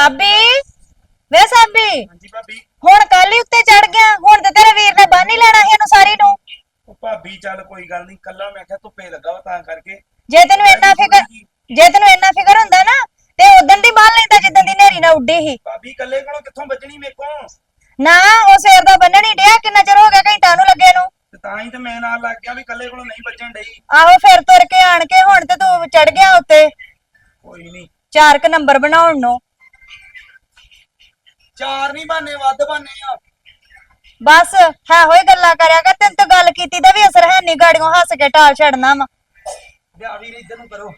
ਸਾਬੀ? ਵੇ ਸਾਬੀ ਹਾਂਜੀ ਭਾਬੀ। ਹੁਣ ਕੱਲ ਹੀ ਉੱਤੇ ਚੜ ਗਿਆ ਹੁਣ ਤੇ ਤੇਰੇ ਵੀਰ ਨੇ ਬੰਨ ਹੀ ਲੈਣਾ ਸੀ ਇਹਨੂੰ ਸਾਰੀ ਨੂੰ। ਉਹ ਭਾਬੀ ਚੱਲ ਕੋਈ ਗੱਲ ਨਹੀਂ ਕੱਲਾ ਮੈਂ ਕਿਹਾ ਧੁੱਪੇ ਲੱਗਾ ਵਾ ਤਾਂ ਕਰਕੇ। ਜੇ ਤੈਨੂੰ ਇੰਨਾ ਫਿਕਰ ਜੇ। ਤੈਨੂੰ ਇੰਨਾ ਫਿਕਰ ਹੁੰਦਾ ਨਾ ਤੇ ਉਦੋਂ ਦੀ ਬੰਨ ਲੈਂਦਾ ਜਿੱਦਾਂ ਦੀ ਨੇਰੀ ਨਾ ਉੱਡੀ ਸੀ। ਭਾਬੀ ਕੱਲੇ ਕੋਲੋਂ ਕਿੱਥੋਂ ਬਚਣੀ ਮੇਰੇ ਕੋਲ? ਨਾ ਉਹ ਸਿਰ ਦਾ ਬੰਨਣ ਹੀ ਡਿਆ ਕਿੰਨਾ ਚਿਰ ਹੋ ਗਿਆ ਘੰਟਾ ਨੂੰ ਲੱਗੇ ਨੂੰ। ਤੇ ਤਾਂ ਹੀ ਤੇ ਮੈਂ ਨਾਲ ਲੱਗ ਗਿਆ ਵੀ ਕੱਲੇ ਕੋਲੋਂ ਨਹੀਂ ਬਚਣ ਡਈ। ਆਹੋ ਫਿਰ ਤੁਰ ਕੇ ਆਣ ਕੇ ਹੁਣ ਤੇ ਤੂੰ ਚੜ ਗਿਆ ਉੱਤੇ। ਕੋਈ ਨਹੀਂ ਚਾਰ ਕ ਨੰਬਰ ਬਣਾਉਣ ਨੂੰ। ਚਾਰ ਨਹੀਂ ਬਾਨੇ ਵੱਧ ਬਾਨੇ ਆ। ਬਸ ਹੈ ਹੋਈ ਗੱਲਾਂ ਕਰਿਆ ਕਰ ਤੈਨੂੰ ਤਾਂ ਗੱਲ ਕੀਤੀ ਦਾ ਵੀ ਅਸਰ ਹੈ ਨਹੀਂ ਗਾੜੀਆਂ ਹੱਸ ਕੇ ਟਾਲ ਛੱਡਣਾ ਵਾ। ਵਿਆਹ ਵੀਰ ਇੱਧਰ ਨੂੰ ਕਰੋ।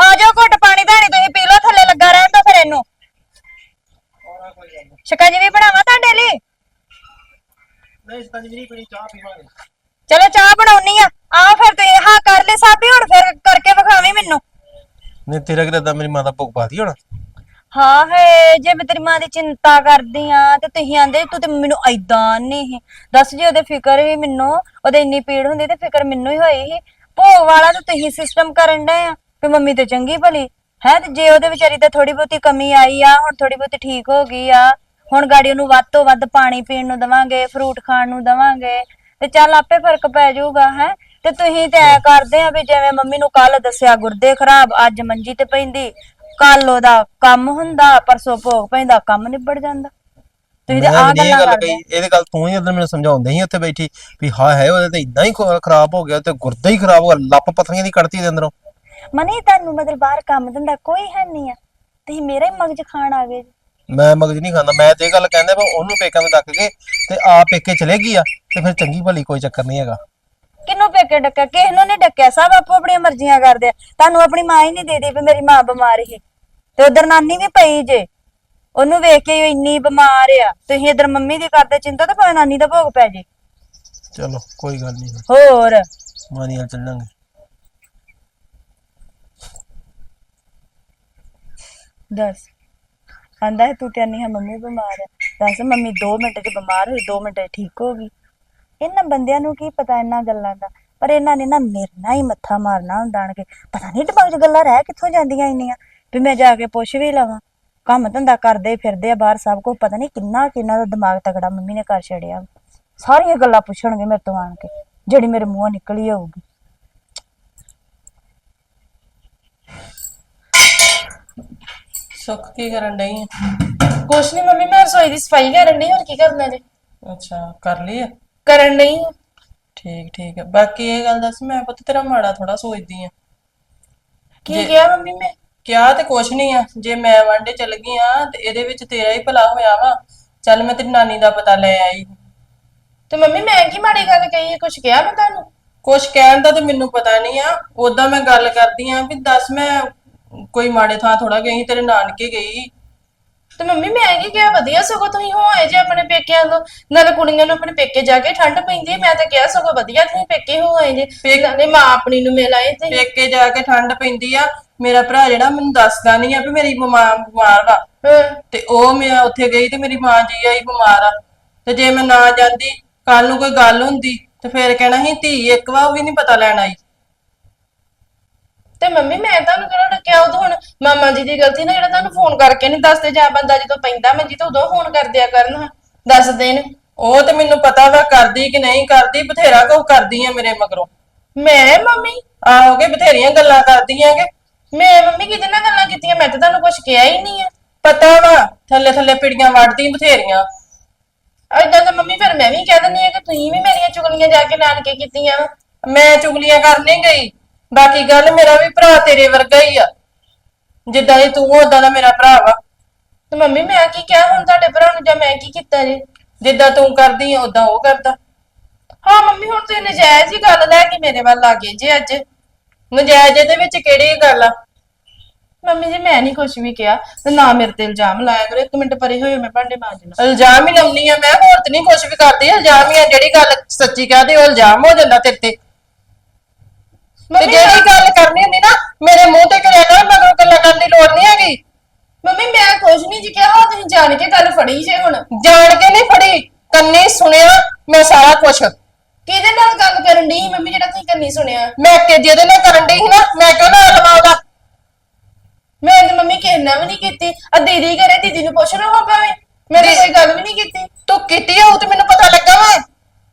ਆ ਜਾਓ ਘੁੱਟ ਪਾਣੀ ਧਾਣੀ ਤੁਸੀਂ ਪੀ ਲਓ ਥੱਲੇ ਲੱਗਾ ਰਹਿਣ ਦੋ ਫਿਰ ਇਹਨੂੰ। ਔਰਾ ਕੋਈ ਗੱਲ ਵੀ ਬਣਾਵਾਂ ਤੁਹਾਡੇ ਲਈ? ਨਹੀਂ ਸਤੰਜ ਨਹੀਂ ਪੀਣੀ ਚਾਹ ਪੀਵਾਂਗੇ। ਚਲੋ ਚਾਹ ਬਣਾਉਣੀ ਆ। ਆ ਫਿਰ ਤੁਸੀਂ ਹਾਂ ਕਰ ਲੈ ਸਾਬੀ ਹੁਣ ਫਿਰ ਕਰਕੇ ਵਿਖਾਵੀਂ ਮੈਨੂੰ। ਨੇ ਤੇਰਾ ਕਿਦਾਂ ਮੇਰੀ ਮਾਂ ਦਾ ਭੁੱਖ ਪਾਤੀ ਹੋਣਾ? ਹਾਂ ਹੈ ਜੇ ਮੈਂ ਤੇਰੀ ਮਾਂ ਦੀ ਚਿੰਤਾ ਕਰਦੀ ਆ, ਤੇ ਤੁਸੀਂ ਆਂਦੇ ਤੂੰ ਤੇ ਮੈਨੂੰ ਐਦਾਂ ਨਹੀਂ ਦੱਸ ਜੇ ਉਹਦੇ ਫਿਕਰ ਹੀ ਮੈਨੂੰ, ਉਹਦੇ ਇੰਨੀ ਪੀੜ ਹੁੰਦੀ ਤੇ ਫਿਕਰ ਮੈਨੂੰ ਹੀ ਹੋਈ ਸੀ। ਭੋਗ ਵਾਲਾ ਤਾਂ ਤੁਸੀਂ ਸਿਸਟਮ ਕਰਨ ਡਏ ਆ, ਵੀ ਮੰਮੀ ਤੇ ਚੰਗੀ ਭਲੀ। ਹੈ ਤੇ ਜੇ ਉਹਦੇ ਵਿਚਾਰੀ ਤੇ ਥੋੜੀ ਬਹੁਤੀ ਕਮੀ ਆਈ ਆ, ਹੁਣ ਥੋੜੀ ਬਹੁਤੀ ਠੀਕ ਹੋ ਗਈ ਆ, ਹੁਣ ਗਾੜੀ ਉਹਨੂੰ ਵੱਧ ਤੋਂ ਵੱਧ ਪਾਣੀ ਪੀਣ ਨੂੰ ਦਵਾਂਗੇ ਫਰੂਟ ਖਾਣ ਨੂੰ ਦਵਾਂਗੇ, ਤੇ ਚੱਲ ਆਪੇ ਫ਼ਰਕ ਪੈ ਜਾਊਗਾ, ਹੈ। ਤੇ ਤੁਸੀਂ ਤੇ ਐ ਕਰਦੇ ਆ ਵੀ ਜਿਵੇਂ ਮੰਮੀ ਨੂੰ ਕੱਲ ਦੱਸਿਆ ਗੁਰਦੇ ਖਰਾਬ, ਅੱਜ ਮੰਜੀ ਤੇ ਪੈਂਦੀ ਕੱਲ ਉਹਦਾ ਕੰਮ ਹੁੰਦਾ ਪਰਸੋਂ ਭੋਗ ਪੈਂਦਾ ਕੰਮ ਨਿਬੜ ਜਾਂਦਾ। ਤੁਸੀਂ ਤੇ ਆ ਗੱਲਾਂ ਕਰਦੇ ਇਹਦੇ ਗੱਲ ਤੂੰ ਹੀ ਉਦੋਂ ਮੈਨੂੰ ਸਮਝਾਉਂਦੇ ਸੀ ਉੱਥੇ ਬੈਠੀ ਵੀ ਹਾਂ ਹੈ ਉਹਦੇ ਤੇ ਇਦਾਂ ਹੀ ਖ- ਖਰਾਬ ਹੋ ਗਿਆ ਤੇ ਗੁਰਦਾ ਹੀ ਖਰਾਬ ਹੋ ਗਿਆ ਲੱਪ ਪਥਰੀਆਂ ਦੀ ਕੱਢਤੀ ਦੇ ਅੰਦਰੋਂ। ਮਨੀ ਤੁਹਾਨੂੰ ਮਤਲਬ ਬਾਹਰ ਕੰਮ ਧੰਦਾ ਕੋਈ ਹੈ ਨਹੀਂ ਆ। ਤੁਸੀਂ ਮੇਰਾ ਹੀ ਮਗਜ ਖਾਣ ਆ ਗਏ ਜੀ। ਮੈਂ ਮਗਜ ਨਹੀਂ ਖਾਂਦਾ। ਮੈਂ ਤੇ ਇਹ ਗੱਲ ਕਹਿੰਦਾ ਵੀ ਉਹਨੂੰ ਪੇਕਾਂ ਤੋਂ ਡੱਕ ਕੇ ਤੇ ਆ ਪੇਕੇ ਚਲੇ ਗਈ ਆ ਤੇ ਫਿਰ ਚੰਗੀ ਭਲੀ ਕੋਈ ਚੱਕਰ ਨਹੀਂ ਹੈਗਾ। ਕਿਹਨੂੰ ਪੇਕੇ ਡੱਕਿਆ? ਕਿਸੇ ਨੂੰ ਨਹੀਂ ਡੱਕਿਆ। ਸਭ ਆਪੋ ਆਪਣੀਆਂ ਮਰਜ਼ੀਆਂ ਕਰਦੇ ਆ। ਤੁਹਾਨੂੰ ਆਪਣੀ ਮਾਂ ਹੀ ਨਹੀਂ ਦੇਦੀ ਵੀ ਮੇਰੀ ਮਾਂ ਬਿਮਾਰ ਸੀ ਤੇ ਉਧਰ ਨਾਨੀ ਵੀ ਪਈ ਜੇ। ਉਹਨੂੰ ਵੇਖ ਕੇ ਇੰਨੀ ਬਿਮਾਰ ਆ। ਤੁਸੀਂ ਇਧਰ ਮੰਮੀ ਦੀ ਕਰਦੇ ਚਿੰਤਾ ਤੇ ਭਾਵੇਂ ਨਾਨੀ ਦਾ ਭੋਗ ਪੈ ਜੇ। ਚਲੋ ਕੋਈ ਗੱਲ ਨਹੀਂ। ਹੋਰ? ਮਾਨੀ ਨਾਲ ਚੱਲਾਂਗੇ। ਦੱਸ। ਆਂਦਾ ਹੈ ਤੂੰ ਤੇ ਨਹੀਂ ਹੈ ਮੰਮੀ ਬਿਮਾਰ ਹੈ ਦੱਸ ਮੰਮੀ 2 ਮਿੰਟ 'ਚ ਬਿਮਾਰ ਹੋਈ 2 ਮਿੰਟ 'ਚ ਠੀਕ ਹੋ ਗਈ। ਇਹਨਾਂ ਬੰਦਿਆਂ ਨੂੰ ਕੀ ਪਤਾ ਇਹਨਾਂ ਗੱਲਾਂ ਦਾ? ਪਰ ਇਹਨਾਂ ਨੇ ਨਾ ਮੇਰੇ ਨਾਲ ਹੀ ਮੱਥਾ ਮਾਰਨਾ ਹੁੰਦਾ ਆਣ ਕੇ। ਪਤਾ ਨਹੀਂ ਦਿਮਾਗ 'ਚ ਗੱਲਾਂ ਰਹਿ ਕਿੱਥੋਂ ਜਾਂਦੀਆਂ ਇੰਨੀਆਂ। ਵੀ ਮੈਂ ਜਾ ਕੇ ਪੁੱਛ ਵੀ ਲਵਾਂ। ਕੰਮ ਧੰਦਾ ਕਰਦੇ ਫਿਰਦੇ ਆ ਬਾਹਰ ਸਭ ਕੁਝ ਪਤਾ ਨਹੀਂ ਕਿੰਨਾ ਕਿੰਨਾ ਦਾ ਦਿਮਾਗ ਤਗੜਾ ਮੰਮੀ ਨੇ ਕਰ ਛੜਿਆ। ਸਾਰੀਆਂ ਗੱਲਾਂ ਪੁੱਛਣਗੇ ਮੇਰੇ ਤੋਂ ਆਣ ਕੇ ਜਿਹੜੀ ਮੇਰੇ ਮੂੰਹੋਂ ਨਿਕਲੀ ਹੋਊਗੀ। ਸੁੱਖ ਕੀ ਕਰਨ ਡਈ ਆ? ਕੁਛ ਨਹੀਂ ਮੰਮੀ ਮੈਂ ਰਸੋਈ ਦੀ ਸਫ਼ਾਈ ਕਰਨ ਡਈ ਹੋਰ ਕੀ ਕਰਨਾ ਜੀ? ਅੱਛਾ ਕਰ ਲਈ ਆ? ਕਰਨ ਡਈ ਆ। ਠੀਕ ਠੀਕ ਆ। ਬਾਕੀ ਇਹ ਗੱਲ ਦੱਸ ਮੈਂ ਪੁੱਤ ਤੇਰਾ ਮਾੜਾ ਥੋੜਾ ਸੋਚਦੀ ਆ। ਕੀ ਕਿਹਾ ਮੰਮੀ ਮੈਂ? ਕਿਹਾ ਤੇ ਕੁਛ ਨਹੀਂ ਆ ਜੇ ਮੈਂ ਵਾਂਡੇ ਚਲ ਗਈ ਆ ਤੇ ਇਹਦੇ ਵਿੱਚ ਤੇਰਾ ਹੀ ਭਲਾ ਹੋਇਆ ਵਾ ਚੱਲ ਮੈਂ ਤੇਰੀ ਨਾਨੀ ਦਾ ਪਤਾ ਲੈ ਆਈ। ਤੇ ਮੰਮੀ ਮੈਂ ਕੀ ਮਾੜੀ ਗੱਲ ਕਹੀ ਹੈ ਕੁਛ ਕਿਹਾ ਮੈਂ ਤੁਹਾਨੂੰ? ਕੁਛ ਕਹਿਣ ਦਾ ਤੇ ਮੈਨੂੰ ਪਤਾ ਨਹੀਂ ਆ ਉਦਾਂ ਮੈਂ ਗੱਲ ਕਰਦੀ ਆ ਵੀ ਦੱਸ ਮੈਂ ਕੋਈ ਮਾੜੇ ਥਾਂ ਥੋੜਾ ਗਈ ਤੇਰੇ ਨਾਨਕੇ ਗਈ। ਤੇ ਮੰਮੀ ਮੈਂ ਕੀ ਕਿਹਾ ਵਧੀਆ ਸਗੋਂ ਤੁਸੀਂ ਹੋ ਆਏ ਜੇ ਆਪਣੇ ਪੇਕਿਆਂ ਤੋਂ ਨਾਲ ਕੁੜੀਆਂ ਨੂੰ ਆਪਣੇ ਪੇਕੇ ਜਾ ਕੇ ਠੰਡ ਪੈਂਦੀ ਹੈ ਮੈਂ ਤਾਂ ਕਿਹਾ ਸਗੋਂ ਵਧੀਆ ਤੁਸੀਂ ਪੇਕੇ ਹੋ ਆਏ ਜੇ। ਪੇਕਾਂ ਨੇ ਮਾਂ ਆਪਣੀ ਨੂੰ ਮਿਲ ਆਏ ਤੇ। ਪੇਕੇ ਜਾ ਕੇ ਠੰਡ ਪੈਂਦੀ ਆ। ਮੇਰਾ ਭਰਾ ਜਿਹੜਾ ਮੈਨੂੰ ਦੱਸਦਾ ਨਹੀਂ ਆ ਵੀ ਮੇਰੀ ਮਾਂ ਬਿਮਾਰ ਵਾ। ਹਾਂ। ਤੇ ਉਹ ਮੈਂ ਉੱਥੇ ਗਈ ਤੇ ਮੇਰੀ ਮਾਂ ਜੀ ਆਈ ਬਿਮਾਰ ਆ। ਤੇ ਜੇ ਮੈਂ ਨਾ ਜਾਂਦੀ ਕੱਲ ਨੂੰ ਕੋਈ ਗੱਲ ਹੁੰਦੀ ਤੇ ਫੇਰ ਕਹਿਣਾ ਸੀ ਧੀ ਇੱਕ ਵਾ ਉਹ ਵੀ ਨਹੀਂ ਪਤਾ ਲੈਣ ਆਈ। ਤੇ ਮੰਮੀ ਮੈਂ ਤੁਹਾਨੂੰ ਕਿਹੜਾ ਡੱਕਿਆ ਉਦੋਂ ਹੁਣ ਮਾਮਾ ਜੀ ਦੀ ਗਲਤੀ ਨਾ ਜਿਹੜਾ ਤੁਹਾਨੂੰ ਫੋਨ ਕਰਕੇ ਨਹੀਂ ਦੱਸਦੇ ਜਾਂ ਬੰਦਾ ਜਦੋਂ ਪੈਂਦਾ ਮੰਜੀ ਤਾਂ ਉਦੋਂ ਫੋਨ ਕਰ ਦਿਆ ਕਰਨ ਹਾਂ, ਦੱਸ ਦੇਣ। ਉਹ ਤੇ ਮੈਨੂੰ ਪਤਾ ਵਾ ਕਰਦੀ ਕਿ ਨਹੀਂ ਕਰਦੀ ਬਥੇਰਾ ਕੁਝ ਕਰਦੀ ਆ ਮੇਰੇ ਮਗਰੋਂ। ਮੈਂ ਮੰਮੀ ਆਹੋ ਬਥੇਰੀਆਂ ਗੱਲਾਂ ਕਰਦੀਆਂ ਕਿ। ਮੈਂ ਮੰਮੀ ਕਿਹਦੇ ਨਾਲ ਗੱਲਾਂ ਕੀਤੀਆਂ ਮੈਂ ਤਾਂ ਤੁਹਾਨੂੰ ਕੁਛ ਕਿਹਾ ਹੀ ਨਹੀਂ ਆ। ਪਤਾ ਵਾ ਥੱਲੇ ਥੱਲੇ ਪਿੜੀਆਂ ਵੱਢਦੀ ਬਥੇਰੀਆਂ। ਏਦਾਂ ਤਾਂ ਮੰਮੀ ਫਿਰ ਮੈਂ ਵੀ ਕਹਿ ਦਿੰਦੀ ਆ ਕਿ ਤੁਸੀਂ ਵੀ ਮੇਰੀਆਂ ਚੁਗਲੀਆਂ ਜਾ ਕੇ ਨਾਨਕੇ ਕੀਤੀਆਂ ਮੈਂ ਚੁਗਲੀਆਂ ਕਰਨ ਗਈ। ਬਾਕੀ ਗੱਲ ਮੇਰਾ ਵੀ ਭਰਾ ਤੇਰੇ ਵਰਗਾ ਹੀ ਆ। ਜਿੱਦਾਂ ਦੀ ਤੂੰ ਉਦਾਂ ਦਾ ਮੇਰਾ ਭਰਾ ਵਾ। ਤੇ ਮੰਮੀ ਮੈਂ ਕੀ ਕਿਹਾ ਹੁਣ ਤੁਹਾਡੇ ਭਰਾ ਨੂੰ ਜਾਂ ਮੈਂ ਕੀ ਕੀਤਾ ਜੀ? ਜਿੱਦਾਂ ਤੂੰ ਕਰਦੀ ਆ ਉਦਾਂ ਉਹ ਕਰਦਾ। ਹਾਂ ਮੰਮੀ ਹੁਣ ਤੁਸੀਂ ਨਜਾਇਜ਼ ਹੀ ਗੱਲ ਲੈ ਕੇ ਮੇਰੇ ਵੱਲ ਆ ਗਏ ਜੀ ਅੱਜ। ਨਜਾਇਜ਼ ਦੇ ਵਿੱਚ ਕਿਹੜੀ ਗੱਲ ਆ? ਮੰਮੀ ਜੀ ਮੈਂ ਨਹੀਂ ਕੁਝ ਵੀ ਕਿਹਾ। ਤੇ ਨਾ ਮੇਰੇ ਤੇ ਇਲਜ਼ਾਮ ਲਾਇਆ ਕਰੋ। ਇੱਕ ਮਿੰਟ ਪਰੇ ਹੋਇਓ ਮੈਂ ਭਾਂਡੇ ਮਾਂਜਣਾ ਇਲਜ਼ਾਮ ਹੀ ਲਾਉਣੀ ਆ। ਮੈਂ ਹੋਰ ਤੇ ਨਹੀਂ ਕੁਝ ਵੀ ਕਰਦੀ। ਇਲਜ਼ਾਮ ਹੀ ਆ। ਜਿਹੜੀ ਗੱਲ ਸੱਚੀ ਕਹਦੇ ਉਹ ਇਲਜ਼ਾਮ ਹੋ ਜਾਂਦਾ ਤੇਰੇ ਤੇ। ਤੇ ਮੰਮੀ ਜਿਹੜੀ ਗੱਲ ਕਰਨੀ ਹੁੰਦੀ ਨਾ ਮੇਰੇ ਮੂੰਹ ਤੇ ਕਰਿਆ ਕਰ ਮਗਰੋਂ ਗੱਲਾਂ ਕਰਨ ਦੀ ਲੋੜ ਨਹੀਂ ਹੈਗੀ। ਮੰਮੀ ਮੈਂ ਕੁਝ ਨਹੀਂ ਜੀ ਕਿਹਾ ਤੁਸੀਂ ਜਾਣ ਕੇ ਗੱਲ ਫੜੀ ਜੇ ਹੁਣ। ਜਾਣ ਕੇ ਨਹੀਂ ਫੜੀ ਕੰਨੀ ਸੁਣਿਆ ਮੈਂ ਸਾਰਾ ਕੁਝ ਕਿਹਦੇ ਨਾਲ ਗੱਲ ਕਰਨ ਦੀ ਮੰਮੀ ਜਿਹੜਾ ਤੁਸੀਂ ਕੰਨੀ ਸੁਣਿਆ? ਮੈਂ ਕਿ ਜਿਹਦੇ ਨਾਲ ਕਰਨ ਡਈ ਸੀ ਨਾ ਮੈਂ ਕਿਉਂ ਨਾ ਲਵਾਉਦਾ ਮੈਂ ਤੇ ਮੰਮੀ ਕਿਸੇ ਨਾਲ ਵੀ ਨਹੀਂ ਕੀਤੀ। ਆ ਦੀਦੀ ਘਰੇ ਦੀਦੀ ਨੂੰ ਪੁੱਛ ਲਓ ਹਾਂ ਭਾਵੇਂ। ਮੈਂ ਤਾਂ ਕੋਈ ਗੱਲ ਵੀ ਨਹੀਂ ਕੀਤੀ। ਤੂੰ ਕੀਤੀ ਆ ਉਹ ਤੇ ਮੈਨੂੰ ਪਤਾ ਲੱਗਾ ਵਾ।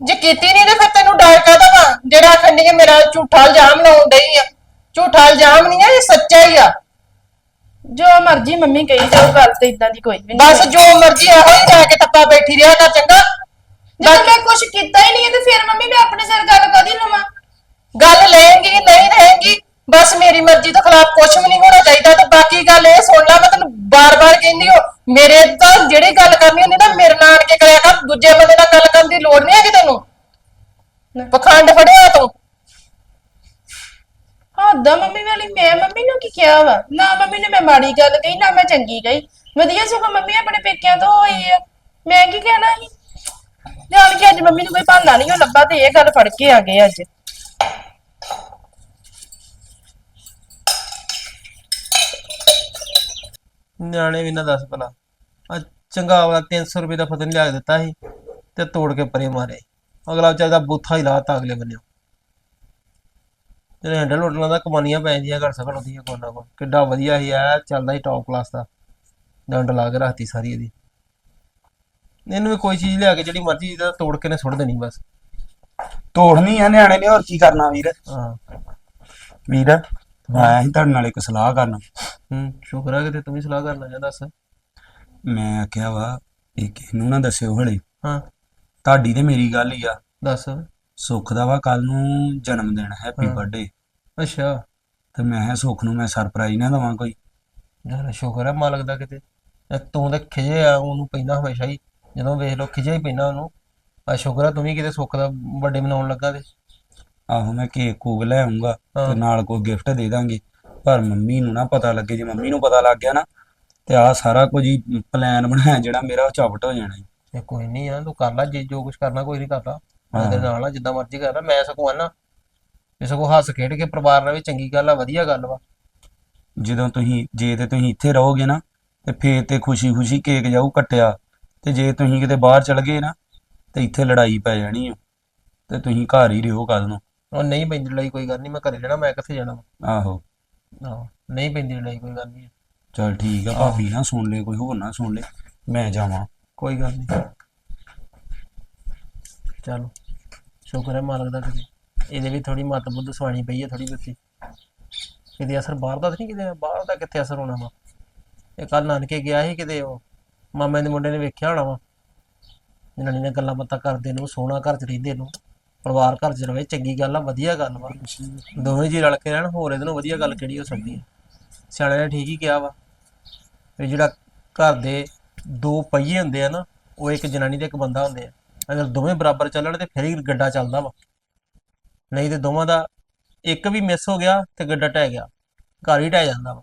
ਜੇ ਕੀਤੀ ਨਹੀਂ ਤੇ ਫਿਰ ਤੈਨੂੰ ਡਰ ਕਾਦਾ ਵਾ? ਜਿਹੜਾ ਖੰਡੀ ਮੇਰਾ ਝੂਠਾ ਇਲਜ਼ਾਮ ਲਾਉਣ ਡਈ ਆ। ਝੂਠਾ ਇਲਜ਼ਾਮ ਨਹੀਂ ਆ ਇਹ ਸੱਚਾ ਹੀ ਆ। ਜੋ ਮਰਜ਼ੀ ਮੰਮੀ ਕਹੀ ਜਾਓ ਗੱਲ ਤੇ ਇਦਾਂ ਦੀ ਕੋਈ ਵੀ ਨਹੀਂ ਬਸ ਜੋ ਮਰਜ਼ੀ ਇਹੋ ਹੀ ਜਾ ਕੇ ਟੱਪਾ ਬੈਠੀ ਰਿਹਾ ਕਰ ਚੰਗਾ? ਜਦੋਂ ਮੈਂ ਕੁਝ ਕੀਤਾ ਹੀ ਨਹੀਂ ਹੈ ਤੇ ਫਿਰ ਮੰਮੀ ਮੈਂ ਆਪਣੇ ਸਿਰ ਗੱਲ ਕਦੀ ਲਵਾਂ? ਗੱਲ ਲੈਂਗੀ ਨਹੀਂ ਰਹੇਗੀ ਬਸ ਮੇਰੀ ਮਰਜ਼ੀ ਤੋਂ ਖਿਲਾਫ ਕੁਝ ਵੀ ਨਹੀਂ ਹੋਣਾ ਚਾਹੀਦਾ ਤੇ ਬਾਕੀ ਗੱਲ ਇਹ ਸੁਣ ਲੈ ਮੈਂ ਤੈਨੂੰ ਬਾਰ-ਬਾਰ ਕਹਿੰਦੀ ਹਾਂ ਮੇਰੇ ਤਾਂ ਜਿਹੜੀ ਗੱਲ ਕਰਨੀ ਹੁੰਦੀ ਨਾ ਮੇਰੇ ਨਾਲ ਆਣ ਕੇ ਕਰਿਆ ਕਰ ਦੂਜੇ ਬੰਦੇ ਨਾਲ ਗੱਲ ਕਰਨ ਦੀ ਲੋੜ ਨਹੀਂ ਹੈਗੀ ਤੈਨੂੰ। ਪਖੰਡ ਫੜਿਆ ਤੂੰ। ਹੱਦਾਂ ਮੰਮੀ ਵਾਲੀ ਮੈਂ ਮੰਮੀ ਨੂੰ ਕੀ ਕਿਹਾ ਵਾ? ਨਾ ਮੰਮੀ ਨੇ ਮੈਂ ਮਾੜੀ ਗੱਲ ਕਹੀ ਨਾ ਮੈਂ ਚੰਗੀ ਕਹੀ। ਵਧੀਆ ਸਗੋਂ ਮੰਮੀ ਆਪਣੇ ਪੇਕਿਆਂ ਤੋਂ ਹੋਈ ਆ। ਮੈਂ ਕੀ ਕਹਿਣਾ ਸੀ? ਜਾਣ ਕੇ ਅੱਜ ਮੰਮੀ ਨੂੰ ਕੋਈ ਬਹਾਨਾ ਨਹੀਂ ਉਹ ਲੱਭਾ ਤੇ ਇਹ ਗੱਲ ਫੜ ਕੇ ਆ ਗਏ ਅੱਜ। ਨਿਆਣੇ ਵੀ ਨਾ ਦੱਸ ਭਲਾ। ਆ ਚੰਗਾ ਵਾਲਾ 300 ਰੁਪਏ ਦਾ ਪਤਾ ਨਹੀਂ ਲਿਆ ਕੇ ਦਿੱਤਾ ਸੀ ਤੇ ਤੋੜ ਕੇ ਪਰੇ ਮਾਰੇ। ਅਗਲਾ ਵਿਚਾਰਾ ਬੂਥਾ ਹੀ ਲਾਤਾ ਅਗਲੇ ਬੰਨੇ। ਜਿਹੜੇ ਹੈਂਡਲ ਹੋਟਲਾਂ ਦਾ ਕਮਾਨੀਆਂ ਪੈ ਜਾਂਦੀਆਂ ਘਰ ਸਕਣ ਉਹਦੀਆਂ ਕੋਨਾ ਕੋ ਕਿੱਡਾ ਵਧੀਆ ਸੀ ਆ ਚੱਲਦਾ ਹੀ ਟੌਪ ਕਲਾਸ ਦਾ। ਡੰਡ ਲਾ ਕੇ ਰੱਖਤੀ ਸਾਰੀ ਇਹਦੀ। ਇਹਨੂੰ ਵੀ ਕੋਈ ਚੀਜ਼ ਲਿਆ ਕੇ ਜਿਹੜੀ ਮਰਜ਼ੀ ਦਾ ਤੋੜ ਕੇ ਨੇ ਸੁੱਟ ਦੇਣੀ ਬਸ। ਤੋੜਨੀ ਆ ਨਿਆਣੇ ਨੇ ਹੋਰ ਕੀ ਕਰਨਾ ਵੀਰ? ਹਾਂ। ਵੀਰ? ਮੈਂ ਹੀ ਤੁਹਾਡੇ ਨਾਲ ਇੱਕ ਸਲਾਹ ਕਰਨ। ਹੂੰ ਸ਼ੁਕਰ ਹੈ ਕਿ ਤੂੰ ਵੀ ਸਲਾਹ ਕਰਨਾ ਚਾਹੁੰਦਾ ਦੱਸ। ਮੈਂ ਆਖਿਆ ਵਾ ਇਹ ਕਿਸੇ ਨੂੰ ਨਾ ਦੱਸਿਓ ਹਲੇ। ਹਾਂ। ਤੁਹਾਡੀ ਤੇ ਮੇਰੀ ਗੱਲ ਹੀ ਆ। ਦੱਸ। ਸੁੱਖ ਦਾ ਵਾ ਕੱਲ ਨੂੰ ਜਨਮ ਦਿਨ ਹੈਪੀ ਹਾਂ। ਬਰਥਡੇ ਅੱਛਾ। ਤੇ ਮੈਂ ਕਿਹਾ ਸੁੱਖ ਨੂੰ ਮੈਂ ਸਰਪ੍ਰਾਈਜ਼ ਨਾ ਦਵਾਂ ਕੋਈ। ਯਾਰ ਸ਼ੁਕਰ ਹੈ ਮਾਲਕ ਦਾ ਕਿਤੇ। ਇਹ ਤੂੰ ਤਾਂ ਖਿਜੇ ਆ ਉਹਨੂੰ ਪੈਂਦਾ ਹਮੇਸ਼ਾ ਹੀ। ਜਦੋਂ ਵੇਖ ਲੋ ਖਿਜੇ ਹੀ ਪੈਂਦਾ ਉਹਨੂੰ। ਆ ਸ਼ੁਕਰ ਹੈ ਤੂੰ ਵੀ ਕਿਤੇ ਸੁੱਖ ਦਾ ਬਰਥਡੇ ਮਨਾਉਣ ਲੱਗਾ ਤੇ। ਆਹੋ ਮੈਂ ਕੇਕ ਕੂਕ ਲੈ ਆਉਂਗਾ। ਤੇ ਨਾਲ ਕੋਈ ਗਿਫਟ ਦੇ ਦਾਂਗੇ। ਪਰ ਮੰਮੀ ਨੂੰ ਨਾ ਪਤਾ ਲੱਗੇ ਜੇ ਮੰਮੀ ਨੂੰ ਪਤਾ ਲੱਗ ਗਿਆ ਨਾ ਤੇ ਆ ਸਾਰਾ ਕੁਝ ਹੀ ਪਲਾਨ ਬਣਾਇਆ ਜਿਹੜਾ ਮੇਰਾ ਉਹ ਚੌਪਟ ਹੋ ਜਾਣਾ ਈ। ਇਹ ਕੋਈ ਨਹੀਂ ਆ ਤੂੰ ਕਰ ਲੈ ਜੇ ਜੋ ਕੁਝ ਕਰਨਾ ਕੋਈ ਨਹੀਂ ਕਰਦਾ। ਮੈਂ। ਤੇਰੇ ਨਾਲ ਆ ਜਿੱਦਾਂ ਮਰਜ਼ੀ ਕਰ ਲੈ ਮੈਂ ਸਗੋਂ ਆਨਾ ਇਹ ਸਗੋਂ ਹੱਸ ਖੇਡ ਕੇ ਪਰਿਵਾਰ ਰਵੇ ਚੰਗੀ ਗੱਲ ਆ ਵਧੀਆ ਗੱਲ ਵਾ। ਜਦੋਂ ਤੁਸੀਂ ਜੇ ਤੇ ਤੁਸੀਂ ਇੱਥੇ ਰਹੋਗੇ ਨਾ ਤੇ ਫੇਰ ਤੇ ਖੁਸ਼ੀ-ਖੁਸ਼ੀ ਕੇਕ ਜਾਊ ਕੱਟਿਆ। ਤੇ ਜੇ ਤੁਸੀਂ ਕਿਤੇ ਬਾਹਰ ਚਲ ਗਏ ਨਾ ਤੇ ਇੱਥੇ ਲੜਾਈ ਪੈ ਜਾਣੀ ਆ। ਤੇ ਤੁਸੀਂ ਘਰ ਹੀ ਰਹੋ ਕੱਲ ਨੂੰ। ਉਹ ਨਹੀਂ ਪੈਂਦੀ ਲੜਾਈ ਕੋਈ ਗੱਲ ਨਹੀਂ ਮੈਂ ਘਰੇ ਜਾਣਾ ਮੈਂ ਕਿੱਥੇ ਜਾਣਾ? ਆਹੋ। ਆਹੋ ਨਹੀਂ ਪੈਂਦੀ ਲੜਾਈ ਕੋਈ ਗੱਲ ਨਹੀਂ ਚਲ ਠੀਕ ਆ ਭਾਬੀ ਨਾ ਸੁਣ ਲੈ ਕੋਈ ਹੋਰ ਨਾ ਸੁਣ ਲੈ ਮੈਂ ਜਾਵਾਂ। ਕੋਈ ਗੱਲ ਨਹੀਂ ਚਲੋ ਸ਼ੁਕਰ ਹੈ ਮਾਲਕ ਦਾ ਕਿਤੇ। ਇਹਦੇ ਵੀ ਥੋੜੀ ਮੱਤ ਬੁੱਧ ਸਵਾਣੀ ਪਈ ਹੈ ਥੋੜੀ ਬਹੁਤੀ। ਕਿਤੇ ਅਸਰ ਬਾਹਰ ਦਾ ਤਾਂ ਨਹੀਂ ਕਿਤੇ ਬਾਹਰ ਦਾ ਕਿੱਥੇ ਅਸਰ ਹੋਣਾ ਵਾ? ਇਹ ਕੱਲ ਨਾਨਕੇ ਗਿਆ ਸੀ ਕਿਤੇ ਉਹ ਮਾਮੇ ਦੇ ਮੁੰਡੇ ਨੇ ਵੇਖਿਆ ਹੋਣਾ ਵਾ? ਜਨਾਨੀ ਨੇ ਗੱਲਾਂ ਬਾਤਾਂ ਕਰਦੇ ਨੂੰ ਸੋਹਣਾ ਘਰ ਚ ਰਹਿੰਦੇ ਨੂੰ ਪਰਿਵਾਰ ਘਰ ਚ ਰਵੇ, ਚੰਗੀ ਗੱਲ ਆ, ਵਧੀਆ ਗੱਲ ਵਾ। ਦੋਵੇਂ ਜੀ ਰਲ ਕੇ ਰਹਿਣ, ਹੋਰ ਇਹਦੇ ਨਾਲੋਂ ਵਧੀਆ ਗੱਲ ਕਿਹੜੀ ਹੋ ਸਕਦੀ ਹੈ ਸਿਆਣੇ ਨੇ ਠੀਕ ਹੀ ਕਿਹਾ ਵਾ ਵੀ ਜਿਹੜਾ ਘਰ ਦੇ ਦੋ ਪਹੀਏ ਹੁੰਦੇ ਆ ਨਾ, ਉਹ ਇੱਕ ਜਨਾਨੀ ਤੇ ਇੱਕ ਬੰਦਾ ਹੁੰਦੇ ਆ। ਅਗਰ ਦੋਵੇਂ ਬਰਾਬਰ ਚੱਲਣ ਤੇ ਫਿਰ ਹੀ ਗੱਡਾ ਚੱਲਦਾ ਵਾ। ਨਹੀਂ ਤੇ ਦੋਵਾਂ ਦਾ ਇੱਕ ਵੀ ਮਿਸ ਹੋ ਗਿਆ ਤੇ ਗੱਡਾ ਟਹਿ ਗਿਆ, ਘਰ ਹੀ ਟਹਿ ਜਾਂਦਾ ਵਾ।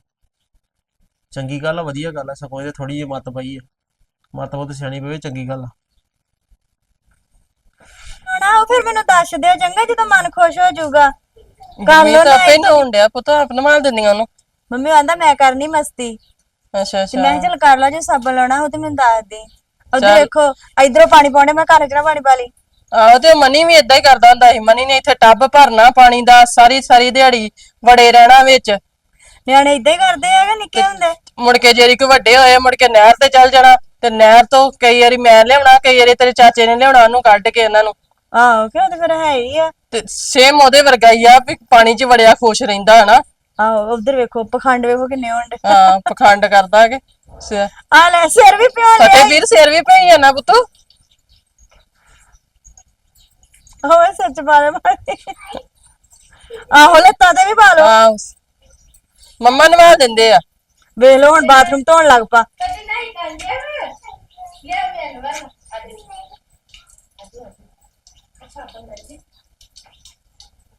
ਚੰਗੀ ਗੱਲ ਆ, ਵਧੀਆ ਗੱਲ ਆ, ਸਗੋਂ ਇਹਦੇ ਥੋੜੀ ਜਿਹੀ ਮੱਤ ਪਈ ਆ। ਮੱਤ ਬਹੁਤ ਸਿਆਣੀ ਪਵੇ ਚੰਗੀ ਗੱਲ ਆ। ਨਾ ਉਹ ਫਿਰ ਮੈਨੂੰ ਦੱਸ ਦਿਓ ਚੰਗਾ ਜਦੋਂ ਮਨ ਖੁਸ਼ ਹੋ ਜਾਊਗਾ। ਕਰ ਲਓ ਤਾਂ ਨਾ ਆਪੇ ਨਹਾਉਣ ਡਿਆ ਪੁੱਤ ਆਪ ਨਵਾ ਦਿੰਦੀਆਂ ਉਹਨੂੰ। ਮੰਮੀ ਆਂਦਾ ਮੈਂ ਕਰਨੀ ਮਸਤੀ। ਅੱਛਾ ਤੇ ਮੈਂ ਅੱਛਾ ਕਿਹਾ ਚੱਲ ਕਰ ਲਾ ਜੇ ਸਾਬਣ ਲਾਉਣਾ ਹੋ ਤੇ ਮੈਨੂੰ ਦੱਸ ਦੇ। ਉਧਰ। ਦੇਖੋ ਇਧਰੋਂ ਪਾਣੀ ਪਾਉਣੇ ਮੈਂ ਘਰ ਨਾ ਪਾਣੀ ਪਾ ਲਈ? ਆਹੋ ਤੇ ਮਨੀ ਵੀ ਇਦਾਂ ਹੀ ਕਰਦਾ ਹੁੰਦਾ ਸੀ। ਮਨੀ ਨੇ ਇੱਥੇ ਟੱਬ ਭਰਨਾ ਪਾਣੀ ਦਾ ਸਾਰੀ ਸਾਰੀ ਦਿਹਾੜੀ ਵੜੇ ਰਹਿਣਾ ਵਿੱਚ। ਨਿਆਣੇ ਇਦਾਂ ਹੀ ਕਰਦੇ ਆ ਕਿ ਨਿੱਕੇ ਹੁੰਦੇ? ਮੁੜ ਕੇ ਜਿਹੜੀ ਕੋ ਵੱਡੇ ਹੋਏ ਮੁੜ ਕੇ ਨਹਿਰ ਤੇ ਚੱਲ ਜਾਣਾ। ਤੇ ਨਹਿਰ ਤੋਂ ਕਈ ਵਾਰੀ ਮੈਂ ਲਿਆਉਣਾ ਕਈ ਵਾਰੀ ਤੇਰੇ ਚਾਚੇ ਨੇ ਲਿਆਉਣਾ ਉਹਨੂੰ ਕੱਢ ਕੇ ਇਹਨਾਂ ਨੂੰ। ਆਹੋ ਕਿਉਂ ਤੇ ਫਿਰ ਹੈ ਹੀ ਆ। ਤੇ ਸੇਮ ਉਹਦੇ ਵਰਗਾ ਹੀ ਆ ਵੀ ਪਾਣੀ 'ਚ ਵੜਿਆ ਖੁਸ਼ ਰਹਿੰਦਾ ਹਨਾ। ਆਹੋ ਉਧਰ ਵੇਖੋ ਪਖੰਡ ਵੇਖੋ ਕਿੰਨੇ ਡੇ ਹਾਂ ਪਖੰਡ ਕਰਦਾ ਕਿ ਸ- ਆ ਲੈ ਸਿਰ ਵੀ ਪਿਓ ਫਤਿਹ ਵੀਰ ਸਿਰ ਵੀ ਪਈ ਆ ਨਾ ਪੁੱਤ? ਹੋਏ ਸੱਚ ਬਾਰੇ ਮਾਰੇ ਆਹੋ ਲੱਤਾਂ ਤੇ ਵੀ ਪਾ ਲਓ। ਹਾਂ ਮੰਮਾ ਨਵਾ ਦਿੰਦੇ ਆ। ਵੇਖ ਲਓ ਹੁਣ ਬਾਥਰੂਮ ਧੋਣ ਲੱਗ ਪਾ।